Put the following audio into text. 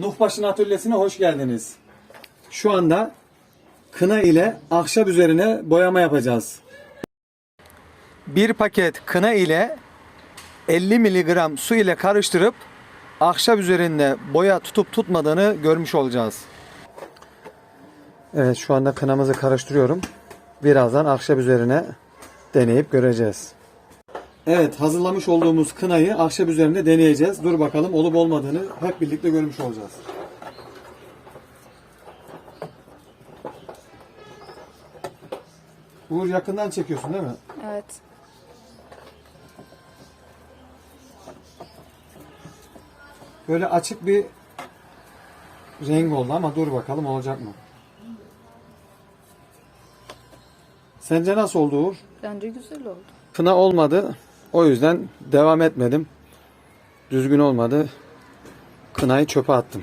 Nuhbaşı'nın atölyesine hoş geldiniz. Şu anda kına ile ahşap üzerine boyama yapacağız. Bir paket kına ile 50 miligram su ile karıştırıp ahşap üzerinde boya tutup tutmadığını görmüş olacağız. Evet şu anda kınamızı karıştırıyorum. Birazdan ahşap üzerine deneyip göreceğiz. Evet hazırlamış olduğumuz kınayı ahşap üzerinde deneyeceğiz. Dur bakalım olup olmadığını hep birlikte görmüş olacağız. Uğur yakından çekiyorsun değil mi? Evet. Böyle açık bir renk oldu ama dur bakalım olacak mı? Sence nasıl oldu Uğur? Bence güzel oldu. Kına olmadı. O yüzden devam etmedim. Düzgün olmadı. Kınayı çöpe attım.